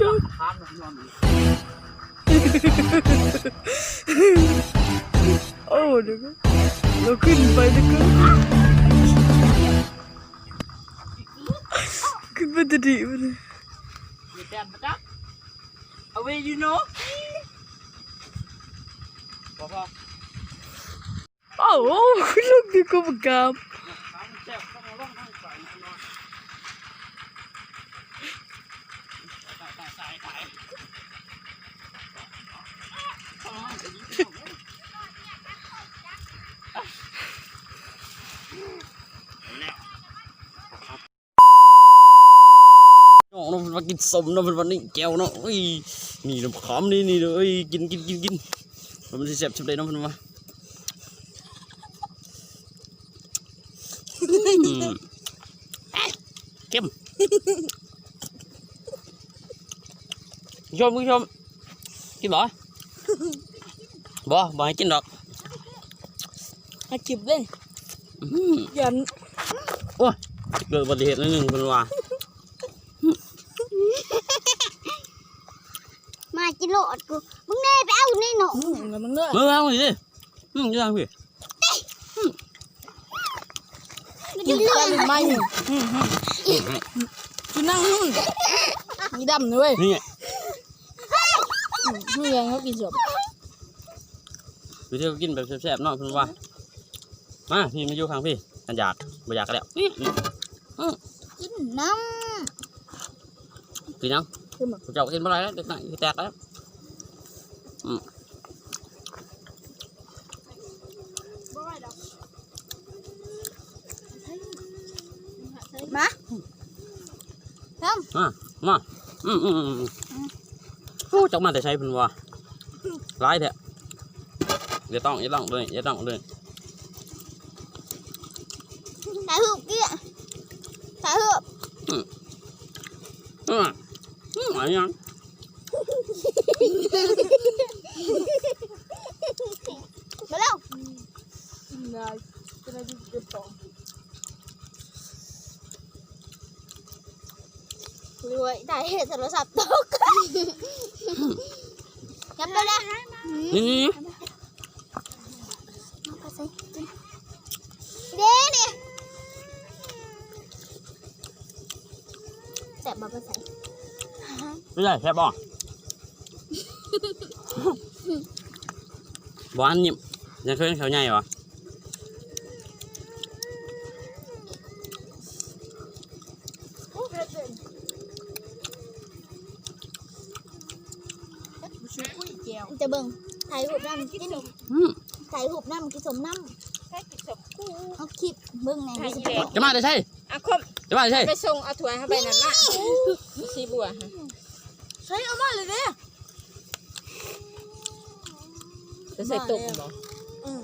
ชอบทานนอนโอ้เดี๋ยวก็เราขึ้นไปแล้วก็ขึ้นไปจะดีมันเลย มีแต้มปะจ๊ะเอาไว้ยูโน่พอพอ โอ้โหคุณลูกดีกว่าประกาศ แซ่บต้องเอาล่องทั้งใส่นอนตายตายตายตาย น้อง มันมากินสมนะมันวันนี้แก้วเนาะอุ้ยนี่น้ำขามนี่นี่เลยกินกินกินกินมันจะแซ่บชิบเลยเนาะมันมาอืมเข้มผู้ชมผู้ชมกินบ่บ่บ่ให้กินดอกอาจิบเลยอื้อยันโอ้ยเกิดอุบัติเหตุนิดนึงคุณว่า มาจิโลดกูมึงเน่ไปเอาในหนองอืมแล้วมันเนื้อเมื่อวานสิอืมยังพี่กินได้หรือไม่อืมอืมกินนั่งอืมมีดำด้วยนี่ไงนี่ยังเขากินสดวิธีกินแบบแซ่บๆเนาะคุณว่ามาพี่มาอยู่ข้างพี่กันอยากบ่อยากก็แล้วนี่กินน้กินยังคือแบบเจ้ากินเมื่อไรแล้วเด็กหน่อยแตกแล้วำมาทมามาอืมอืมอืมอืมโอ้จักมาแต่ใช้คุณว่าร้ายแท้อย่าต้องอย่าต้องเลยอย่าต้องเลยำถ่าย รูปกี้ถ่ายรูปอืมอืมอะไรยังมาแล้วนายจะได้กินเก็บของรวยถ่ายเหตุโทรศัพท์ตกยับไปเลยนี่นี่นี่เอาไปใส่กินเด้เนี่ยแสบมาไปใส่ไม่ใช่แซ่บบ่บ้านนิ่มยังเคยเห็นเขาใหญ่ปะ ชูกุ้ยแก้ วจะเบิ่งถ่ายรูปน้ำกินอืมถ่ายรูปน้ำกินสมน้แค่กินสมคู่ำเอาคลิปเบิ่งในถ่ายนี้อีเล็กจะมาแต่ใช่อะคมจะมาแต่ใช่ไปส่งเอาถั่วเข้าไปนั่นละชีบัวฮะใช้เอามาเลยเนี่ยจะใส่ตุ่มบ่